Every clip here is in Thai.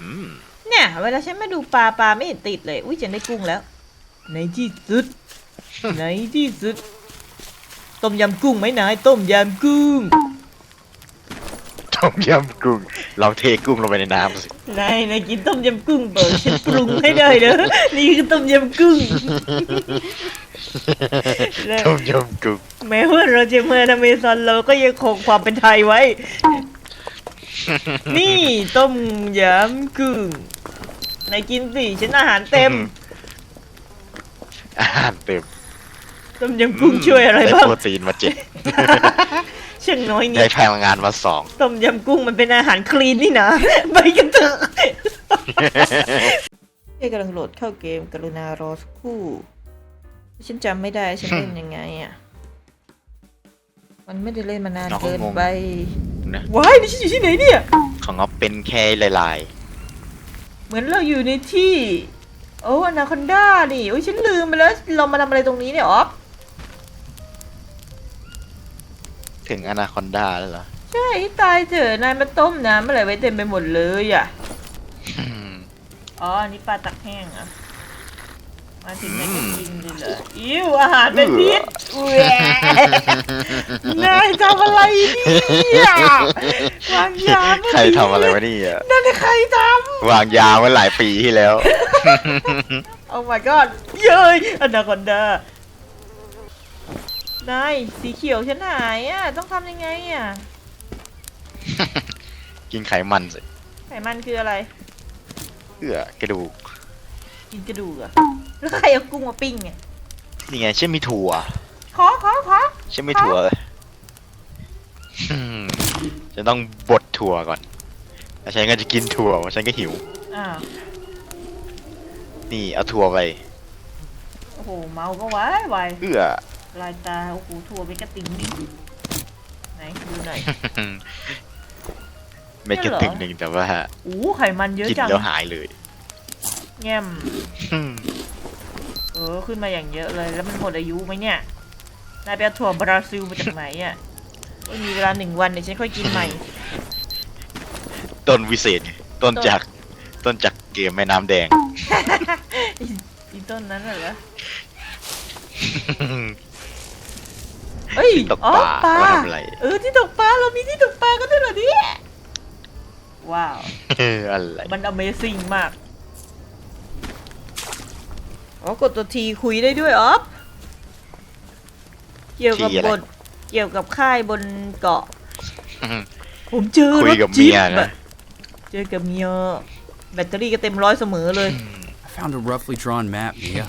อืมเนี่ยเวลาฉันมาดูปลาปลาไม่เห็นติดเลย อุ้ยฉันได้กุ้งแล้ว ในที่สุด ในที่สุด ต้มยำกุ้งไหมนายต้มยำกุ้ง ต้มยำกุ้งลองเทกุ้งลงไปในน้ำสินายนายกินต้มยำกุ้งเปล่าฉันปรุงให้ได้เด้อนี่คือต้มยำกุ้งและต้มยำกุ้ง แม้ว่าเราจะเมื่ออเมซอนเราก็ยังคงความเป็นไทยไว้ นี่ต้มยำกุ้งนายกินสิฉันอาหารเต็ม อาหารเต็มต้มยำกุ้งช่วยอะไรด้บ้างโปรตีนมาเจ็ดช่างน้อยนิได้ดพลังงานมาสอง ต้มยำกุ้งมันเป็นอาหารคลีนนี่นะ ไปกันเถอะเฮ้ยกำลังโหลดเข้าเกมกรุณารอสักครู่ ฉันจำไม่ได้ฉันเล่นยังไงอะ มันไม่ได้เล่นมานานน้องก็เกินงง ไป นะว้ายนี่ฉันอยู่ที่ไหนเนี่ย ของเขาเป็นแค่ลายเหมือนเราอยู่ในที่ โอ้อนาคอนด้าดิโอ้ยฉันลืมไปแล้ว เรามาทำอะไรตรงนี้เนี่ยอ๊อฟๆถึงอนาคอนดาแล้วเหรอใช่ตายเถอะนายมาต้มน้ำอะไรไว้เต็มไปหมดเลยอะ อืมอ๋ออันนี้ปลาตักแห้งเหรอะ มาถึงไหนก็อืมกินเลยเหรออิ้วอาหารเป็นพิษแหวะนายทำอะไรเนี่ยวางยาเมื่อใครทำอะไรวะนี่อะนั่นน่ะใครทวางยาเมื่อหลายปีที่แล้วำโอ้ my god เย้ยอนาคอนดานายสีเขียวฉันหายอะ ต้องทำยังไงอะ กินไขมันสิไขมันคืออะไร เอื้อกระดูก กินกระดูกเหรอะแล้วใครเอากุ้งมาปิ้งเนี่ยนี่ไงเช่นมีถั่วขอขอขอเช่นมีถั่วเลยอืมจะต้องบดถั่วก่อนแล้วฉันก็จะกินถั่วเพราะฉันก็หิวอ้าวนี่เอาถั่วไป โอ้โหเมาก็ไว้ไวเอื้อ ลายตาโอ้โหถั่วเป็นกระติ่งดิไหนดูหน่อย ไม่กระตึงหนึ่งแต่ว่าโอ้ไขมันเยอะกินจัง แล้วหายเลย แง่มอืมเออขึ้นมาอย่างเยอะเลย แล้วมันหมดอายุไหมเนี่ยนายไปเอาถั่วบราซิลมาจากไหนอะโอ้ยมีเวลาหนึ่งวันเดี๋ยวฉันค่อยกินใหม่ ต้นวิเศษไงต้นจากต้นจากเกมแม่น้ำแดงอีอีต้นนั้นน่ะเหรอเอ้ยที่ตกอ๋อปลาปลาว่าทำอะไรเออที่ตกปลาเรามีที่ตกปลากันด้วยเหรอเนี่ยว้าว อะไร มัน Amazing มาก อ๋อกดตัวทีคุยได้ด้วยออฟเกี่ยวกับทีอะไร บทเกี่ยวกับค่ายบนเกาะอืมผมเจอคุรยถกับจิ๊เมีบยนะอะเจอกับเมียแบตเตอรี่ก็เต็มร้อยเสมอเลย I found a roughly drawn map, Mia.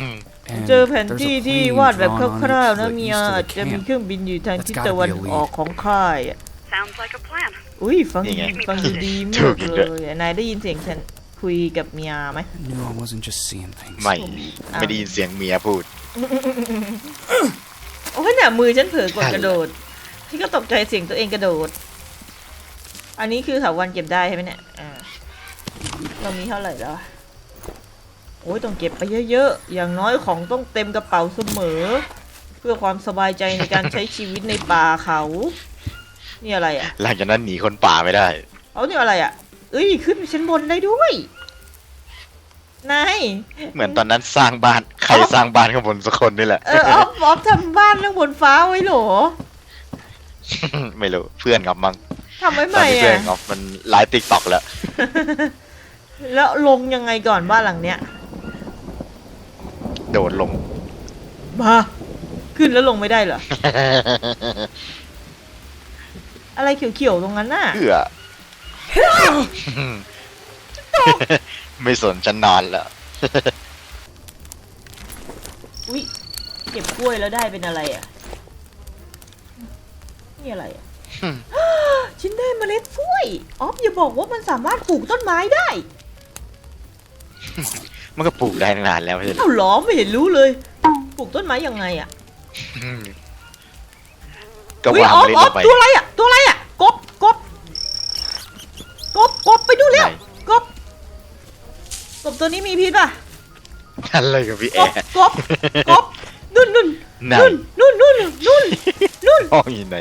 And เจอแผน there's a ที่ที่ plane วาดแบบ drawn on คร่าว it ๆ นะ that เมีย east of อาจ the จะมี camp. เครื่องบินอยู่ทาง That's ทิศ gotta ตะวัน be a lead. ออกของค่ายอะ Sounds like a plan. อุ้ยฟังนี่ไงฟังดูดีมาถูกกอีกเลด้วยยนายได้ยินเสียงฉัน คุยกับเมียไหม I knew I wasn't just seeing things. ไม่ ไม่ได้ยินเสียงเมียพูด โอ้ยเนี่ยมือฉันเผลอกดอะไรกระโดดพี่ก็ตกใจเสียงตัวเองกระโดด อันนี้คือถาวันเก็บได้ใช่ไหมเนี่ยอ่าเรามีเท่าไหร่แล้วอะโอ้ยต้องเก็บไปเยอะๆ อย่างน้อยของต้องเต็มกระเป๋าเสมอ เพื่อความสบายใจในการใช้ชีวิตในป่าเขา นี่อะไรอะ หลังจากนั้นหนีคนป่าไม่ได้ เอานี่อะไรอะ เอ้ย ขึ้นไปชั้นบนได้ด้วย นายเหมือนตอนนั้นสร้างบ้านใครสร้างบ้านข้างบนสักคนนี่แหละ เออออฟออฟทำบ้านข้างบนฟ้าไว้เหรอไม่รู้เพื่อนกับมังทำไว้ใหตอนม่นี้เพื่อนอะกับมันไลฟ์ติ๊กต็อกแล้ว แล้วลงยังไงก่อนบ้านหลังเนี้ยโดดลง บ้าขึ้นแล้วลงไม่ได้เหรออะไรเขียวๆตรงนั้นน่ะเพื่อ ไม่สนฉันนอนแล้ว อุ้ยเก็บกล้วยแล้วได้เป็นอะไรอะ นี่อะไรอะอืมฉันได้เมล็ดกล้วยออฟอย่าบอกว่ามันสามารถปลูกต้นไม้ได้ มันก็ปลูกได้ตั้งนานแล้วไม่ใช่เหรอเอ้าเหรอไม่เห็นรู้เลย ปลูกต้นไม้ยังไงอะอืมก็อุ๊ยวางออฟเมล็ดอลอฟงไปตัวอะไรอะ ตัวอะไรอะ กบกบกบกบไปดูเร็วไหนกบกบ ตัวนี้มีพิษป่ะอะไรกับพี่แอกบร์กบกบนุ่นนุ่นไหนนุ่นนุ่นนุ่นนุ่นนุ่นห้องอยู่ไหน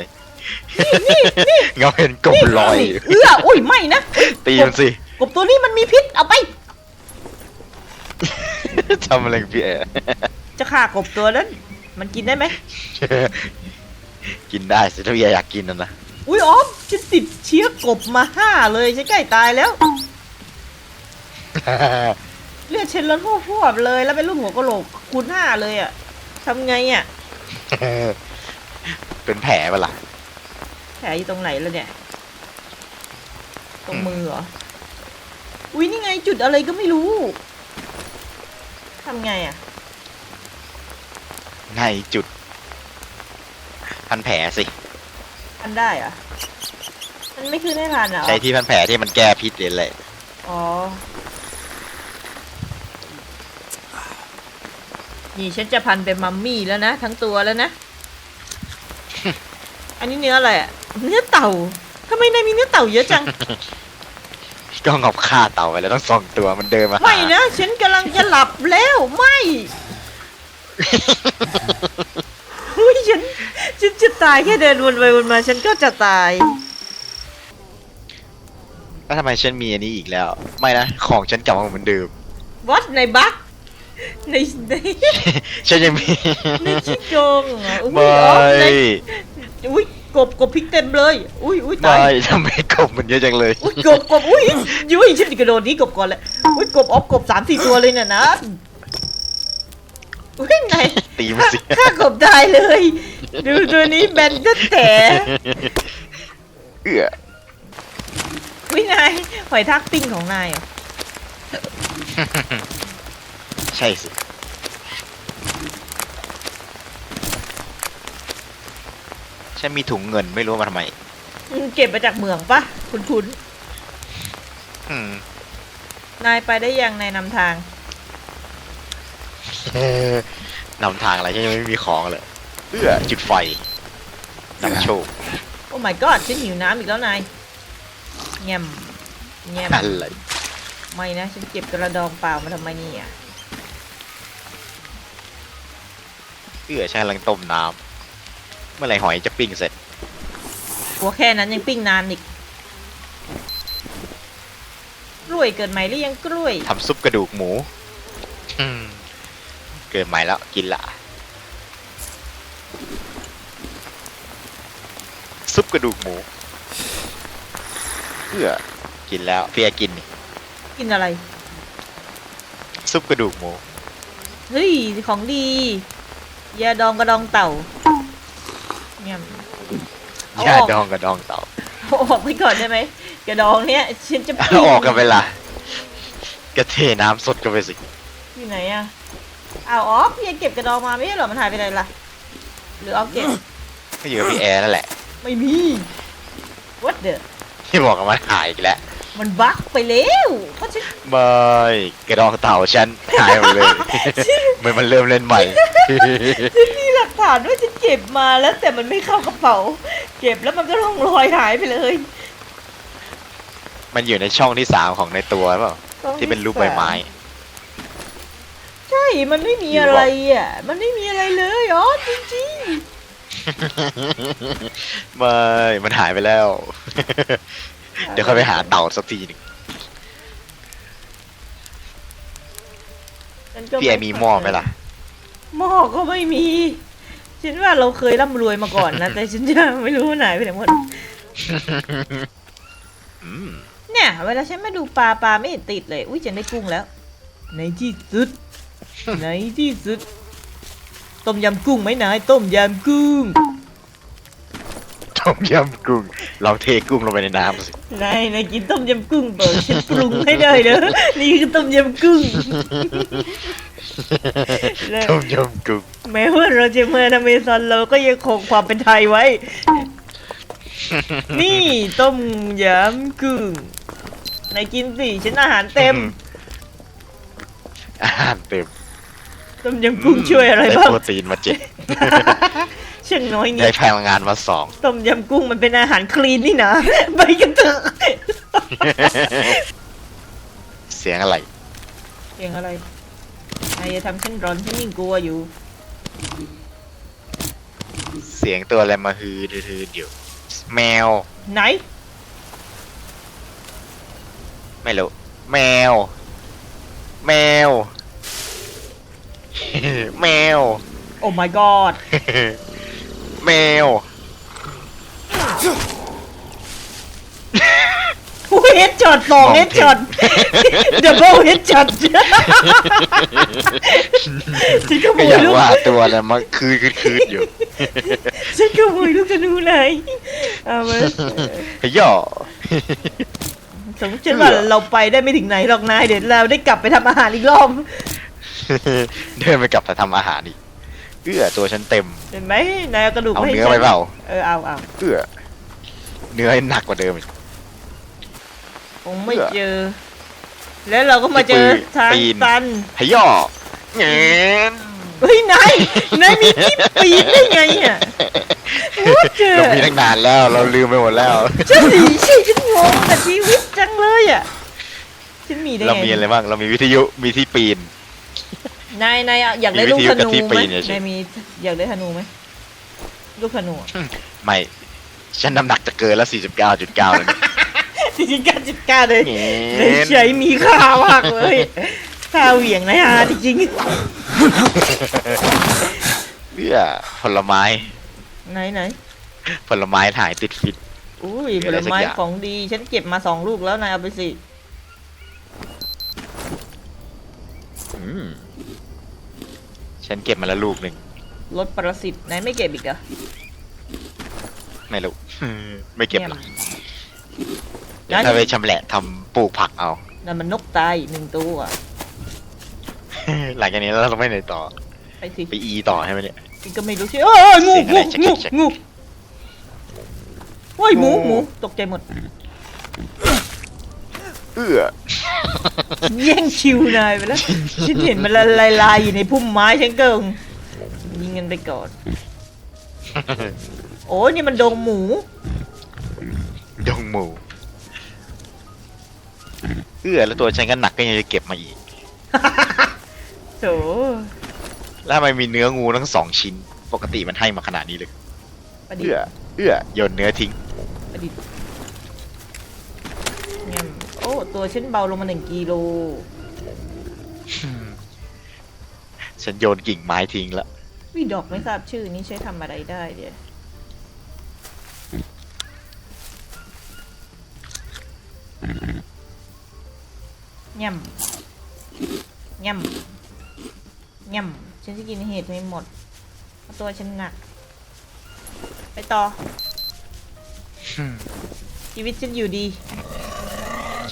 นี่นี่เงาเห็นกบลอยนี่เอื้ออุ้ยไม่นะตีมันสิกบตัวนี้มันมีพิษเอาไปทำอะไรกับพี่แอร์จะฆ่ากบตัวนั้น มันกินได้ไหมกินได้สิถ้าพี่แอร์อยากกินนะนะอุ้ยออฟฉันติดเชื้อกบมาห้าเลยฉันใกล้ตายแล้ว เลือดเช็ดล้นพวบๆเลย แล้วเป็นรูปหัวกะโหลกคูณห้าเลยอะทำไงอะเป็นแผลปะล่ะแผลอยู่ตรงไหนแล้วเนี่ย ตรงมือเหรอ อุ้ยนี่ไงจุดอะไรก็ไม่รู้ทำไงอะในจุดพันแผลสิทันได้เหรอะมันไม่ขึ้นให้ทันเหรอ ใช้ที่พันแผลที่มันแก้พิษเลยแหละ อ๋อ นี่ฉันจะพันเป็นมัมมี่แล้วนะ ทั้งตัวแล้วนะ อันนี้เนื้ออะไรอะเนื้อเต่าทำไมนายมีเนื้อเต่าเยอะจัง ก็งอบฆ่าเต่าไปแล้วต้องสองตัวมันเดินมาหาไม่นะฉันกำลังจะหลับแล้วไม่อุ้ยฉันฉันจะตายแค่เดินวนไปวนมาฉันก็จะตาย แล้วทำไมฉันมีอันนี้อีกแล้ว ไม่นะ ของฉันกลับมาเหมือนเดิม วัดในบัก ในในฉันยังมีในชิโกงเหรออุ้ยไม่อ๋อในอุ้ยกบกบพริกเต็มเลย อุ้ยอุ้ยตาไม่ยทำไมกบมันเยอะจังเลย อุ้ยกบกบอุ้ยยุ้ยฉันกระโดดหนี้กบก่อนเลยอุ้ยกบออฟกบสามสี่ตัวเลยเนี่ยนะอุ้ยไหนตีมันสิฆ่ากบตายเลย ดูตัวนี้แบนจะแต่เอื้ออุ้ยนายหอยทากปิ้งของนายเหรอ ใช่สิ ฉันมีถุงเงินไม่รู้เอามาทำไม อืมเก็บมาจากเหมืองปะคุณคุณอืม นายไปได้ยังนายนำทางเออนำทางอะไรฉันยังไม่มีของเลย เอื้อจุดไฟนำโชค โอ้ my god ฉันหิวน้ำอีกแล้วนายแง่มแง่มอะไร ไม่นะ ฉันเก็บกระดองเปล่ามาทำไมเนี่ย เอื้อฉันกำลังต้มน้ำเมื่อไหร่หอยจะปิ้งเสร็จ หัวแค่นั้นยังปิ้งนานอีก กล้วยเกิดใหม่หรือยังกล้วย ทำซุปกระดูกหมูอืมเกิดใหม่แล้วกินละ ซุปกระดูกหมู เพื่อกินแล้วเพียกินนี่กินอะไร ซุปกระดูกหมู เฮ้ย ของดี ยาดองกระดองเต่าเงี้ยเอาย่าออกดองกระดองเต่าเอาออกไปก่อนได้ไหมกระดองเนี้ยฉันจะเอาออกกันเวลากระเทน้ำสดกันไปสิอยู่ไหนอะเอาออฟยังเก็บกระดองมาไม่ใช่เหรอมันหายไปไหนล่ะหรือออฟเก็บก็อยู่กับพี่แอร์นั่นแหละไม่มี what the ที่บอกกันมันหายอีกแล้ว มันบั๊กไปแล้วเพราะฉันไม่กระดองเต่าฉันหายหมดเลยเหมือนมันเริ่มเล่นใหม่ ฉันมีหลักฐานว่าฉันเก็บมาแล้วแต่มันไม่เข้ากระเป๋า เก็บแล้วมันก็ล่องลอยหายไปเลยมันอยู่ในช่องที่สามของในตัวเปล่าที่เป็นรูปใบไม้ใช่ มันไม่มีอะไรอะ มันไม่มีอะไรเลยอ๋อจริงไม่มันหายไปแล้วๆ เดี๋ยวค่อยไปหาเต่าสักทีหนึ่งฉันก็พี่แอร์มีหม้อไหมล่ะ หม้อก็ไม่มี ฉันว่าเราเคยร่ำรวยมาก่อนนะ แต่ฉันจะไม่รู้ว่าไหนไปไหนหมด อืมเนี่ย เวลาฉันมาดูปลาปลาไม่เห็นติดเลย อุ้ยฉันได้กุ้งแล้ว ในที่สุด ในที่สุด ต้มยำกุ้งไหมนายต้มยำกุ้ง ต้มยำกุ้งลองเทกุ้งลงไปในน้ำสินายนายกินต้มยำกุ้งเปิดฉันปรุงให้ได้เด้อนี่คือต้มยำกุ้ง แล้ว ต้มยำกุ้งแม้ว่าเราจะเมื่ออเมซอนเราก็ยังคงความเป็นไทยไว้ นี่ต้มยำกุ้งนายกินสิฉันอาหารเต็ม อาหารเต็มต้มยำกุ้งช่วยอะไรด้บ้างโปรตีนมาเจ็ด ช่างน้อยนิได้ดพลังงานมาสอง ต้มยำกุ้งมันเป็นอาหารคลีนนี่นะ ไปกันเถอะเสียงอะไร เสียงอะไรนายจะทำฉันร้อนฉันยิ่งกลัวอยู่ เสียงตัวอะไรมาฮือทือๆเดี๋ยวแมว ไหน ไม่รู้ แมว แมว แมว โอ้ my god แมวเฮดช็อตสองมองเฮเห็นดช็อตดับเบิลเฮดช็อตฉันขโมก็ยอยากลูกว่าตัวอะไรมันคืดคืดคืดอยู่ฉันขโมยลูกธนูไหนเอามาขย่อ สมมติฉันว่าเราไปได้ไม่ถึงไหนหรอกนายเดี๋ยวเราได้กลับไปทำอาหารอีกรอบ เดินไปกลับไปทำอาหารอีก เอื้อตัวฉันเต็ม เห็นไหมนายเอากระดูกเอาให้เนื้อฉัไปเปล่า เออเอาเอาเอื้อเนื้อหนักกว่าเดิมอีก คงไม่เพื่อเจอ แล้วเราก็มาเจอที่ปืนทางปีน ตันขย่อเงี้ยเฮ้ยนายนายมีที่ปีนได้ไงอะ What the- เรามีตั้งนานแล้ว เราลืมไปหมดแล้ว ฉันหนีใช่ฉันงงกับชีวิตจังเลยอะฉันมีได้เราไงมีอะไรบ้าง เรามีวิทยุ มีที่ปีน นายนายอยากได้มีลูกวิทยุธกับนูที่ไหปีมนเนี่ยสิ นายมีอยากได้ธนูไหมลูกธนูไม่ฉันน้ำหนักจะเกินแล้ว 49.9แล้วเนี่ยจริงๆการจัดการเลยเงี้เลยยใช้มีค่ามากเลยค่าเหวี่ยงนายฮาจริงเอื้อผลไม้ๆไหนไหนผลไม้ถ่ายติดฟิต อุ้ยมีผอะไรลสักไม้อย่างของดี ฉันเก็บมาสองลูกแล้วนายเอาไปสิอืม ฉันเก็บมาแล้วลูกหนึ่งรถประสิทธิ์นายไม่เก็บอีกเหรอไม่รู้ ไม่เก็บหรอกนี่ยเดี๋ยวถ้าไปชำแหละทำปลูกผักเอานั่นมันนกตายอีกหนึ่งตัวหลังจากนี้เราต้องไปไหนต่อ ไปสิไปอีต่อใช่ไหมเนี่ยอีกก็ไม่รู้ชื่อเอ้ยงูเสียงอะไรงูชักงูชักงูโอ้ยหมูงูหมูตกใจหมด เอื้อ แย่งคิวนายไปแล้ว ฉันเห็นมันละลายลายๆอยู่ในพุ่มไม้ฉันเกิงยิงกันไปก่อน โอ้ยนี่มันดงหมู ดงหมู เอื้อแล้วตัวฉันก็หนักก็ยังจะเก็บมาอีก โถแล้วทำไมมีเนื้องูทั้งสองชิ้น ปกติมันให้มาขนาดนี้เลย ประดิษเอื้อฐ์เอื้อโยนเนื้อทิ้งประดิษฐ์เงี้ยโอ้ ตัวฉันเบาลงมาหนึ่งกิโล ฉันโยนกิ่งไม้ทิ้งแล้ววิดอกไม่ทราบชื่อนี้ใช้ทำอะไรได้เดี๋ยวย่ำย่ำย่ำฉันจะกินเห็ดไม่หมดเพราะตัวฉันหนัก ไปต่อ ชีวิตฉันอยู่ดี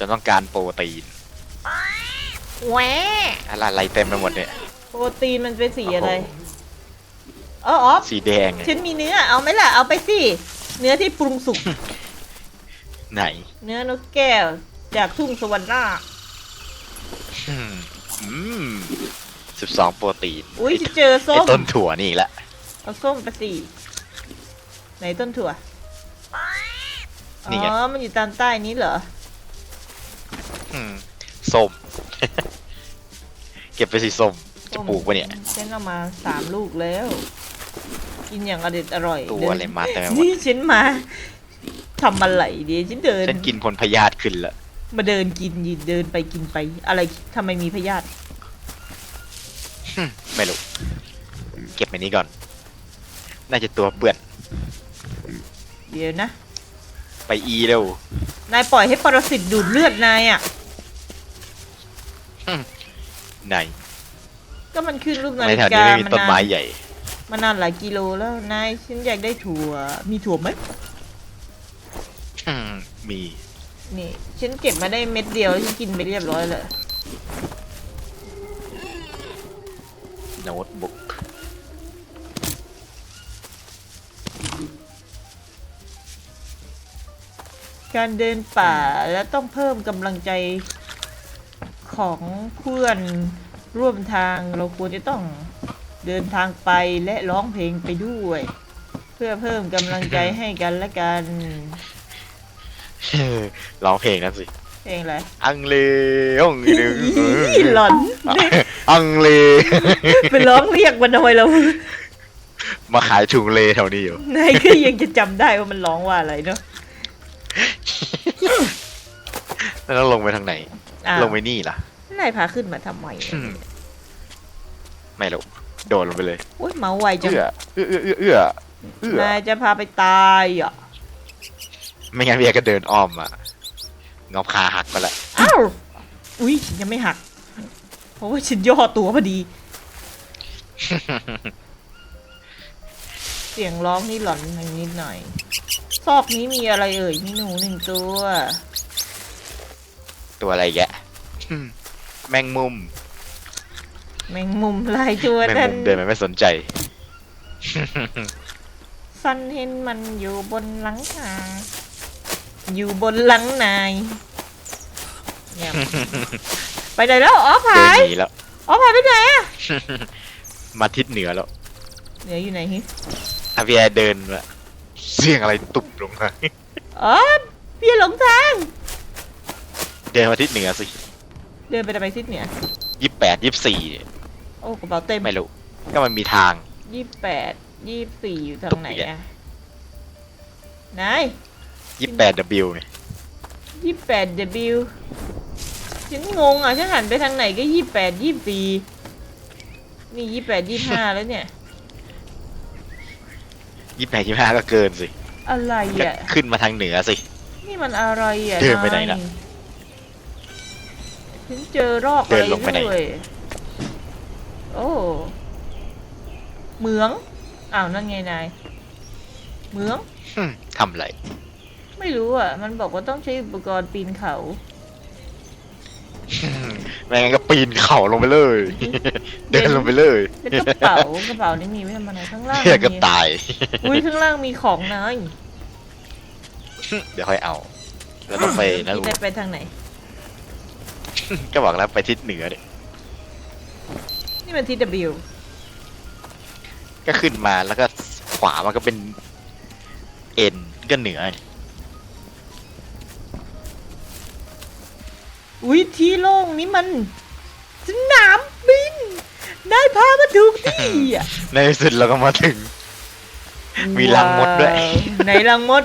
ฉันต้องการโปรตีนแหวะอะไรอะไรเต็มไปหมดเนี่ย โปรตีนมันเป็นสีอะไรโอ้เอออ๋อสีแดงไงฉันมีเนื้อเอาไหมล่ะเอาไปสิเนื้อที่ปรุงสุก ไหนเนื้อนกแก้วจากทุ่งสวรรค์นาอืมอืมสิบสองโปรตีนอุ้ยจะเจอส้ไอ้มต้นถั่วนี่อีกละเอาส้มไปสิไหนต้นถั่วนี่ไงอ๋อมันอยู่ตามใต้นี้เหรออืม ส้ม เก็บไปสิส้ม จะปลูกปะเนี่ย ฉันเอามาสามลูกแล้ว กินอย่างอเด็ดอร่อยตัวอะไรมาเต็มไปหมดนี่ฉันมาทำอะไรดีฉันเดิน ฉันกินผลพยาธิขึ้นละ มาเดินกินยินเดินไปกินไป อะไรทำไมมีพยาธิฮึ่มไม่รู้ เก็บไปนี้ก่อน น่าจะตัวเปื่อน เดี๋ยวนะ ไปอีเร็วนายปล่อยให้ปรสิตดูดเลือดนายอะ ไหนก็มันขึ้นรูปนาในฬิแถวกานี้ไม่มีมาต้นนาไม้นใหญ่ มานานหลายกิโลแล้วนายฉันอยากได้ถั่ว มีถั่วไหมอืมมีนี่ ฉันเก็บมาได้เม็ดเดียวฉันกินไปเรียบร้อยแล้วโน้ตบุ๊กการเดินป่าและต้องเพิ่มกำลังใจ ของเพื่อนร่วมทางเราควรจะต้องเดินทางไปและร้องเพลงไปด้วย เพื่อเพิ่มกำลังใจให้กันและกันร้องเพลงนั้นสิเพลงอะไรอังเลอังเลอีหลอนอังเลไปร้องเรียกมันทำไมเรามาขายถุงเลแถวนี้อยู่นายก็ยังจะจำได้ว่ามันร้องว่าอะไรเนาะแล้วต้องลงไปทางไหน อ้าวลงไปนี่ล่ะนายพาขึ้นมาทำไมอืมไม่รู้โดดลงไปเลยโอ้ยเมาไวจังเอื้อเอื้อเอื้อเอื้อเอื้อนายจะพาไปตายอะไม่งั้นเบียร์ก็เดินอ้อมอะงอบขาหักไปละอ้าวอุ้ยฉันยังไม่หัก เพราะว่าฉันย่อตัวพอดี เสียงร้องนี่หลอนนิดหน่อย ซอกนี้มีอะไรเอ่ยมีหนูหนึ่งตัว ตัวอะไรแยะอืมแมงมุมแมงมุมลายตัวแมงนั้นมุมเดินมาไม่สนใจฟันเห็นมันอยู่บนหลังคาอยู่บนหลังนายเงียบ ไปไหนแล้วอ๋อเดิผานยหนีแล้ว อ๋อผายไปไหนอะมาทิศเหนือแล้วเหนืออยู่ไหนฮิอาเบียร์เดินมาเสียงอะไรตุบลงมาอ๋อพี่หลงทาง เดินมาทิศเหนือสิเดินไปทำไมทิศเหนือยี่แปดยี่สี่โอ้กระเป๋าเต็มไม่รู้ ก็มันมีทางยี่แปดยี่สี่อยู่ทาตุ๊งบไหนอีกแล้วอะนายยี่แปด W เนี่ยยี่แปด W ฉันงงอะฉันหันไปทางไหนก็ยี่แปดยี่สี่นี่ยี่แปดยี่ห้าแล้วเนี่ยยี่แปดยี่ห้าก็เกินสิ อะไรก็อะ ขึ้นมาทางเหนือสิ นี่มันอะไรอะเดินไปไหนล่ะายฉันเจอรอกอะเดิไรนลงไปไหน ด้วยโอ้เหมือง อ้าวนั่นไงนายเหมือง หึ่มทำอะไร ไม่รู้อะ มันบอกว่าต้องใช้อุปกรณ์ปีนเขาหึ่มไม่งั้นก็ปีนเข่าลงไปเลย เดินลงไปเลยเป็นกระเป๋ากระเป๋านี่มีไว้ทำอะไรข้างล่างเพื่อก็มีตาย อุ้ยข้างล่างมีของนายเดี๋ยวค่อยเอา แล้วต้องไปนะคิดได้ไปทางไหน ก็บอกแล้วไปทิศเหนือเนี่ยนี่มันที W ก็ขึ้นมาแล้วก็ขวามันก็เป็นเอ็นก็เหนือนี่อุ้ยที่โล่งนี่มัน สนามบิน ได้พามาถูกที่อะในที่สุดเราก็มาถึง มีรังมดด้วย ว้าวไหนรังมด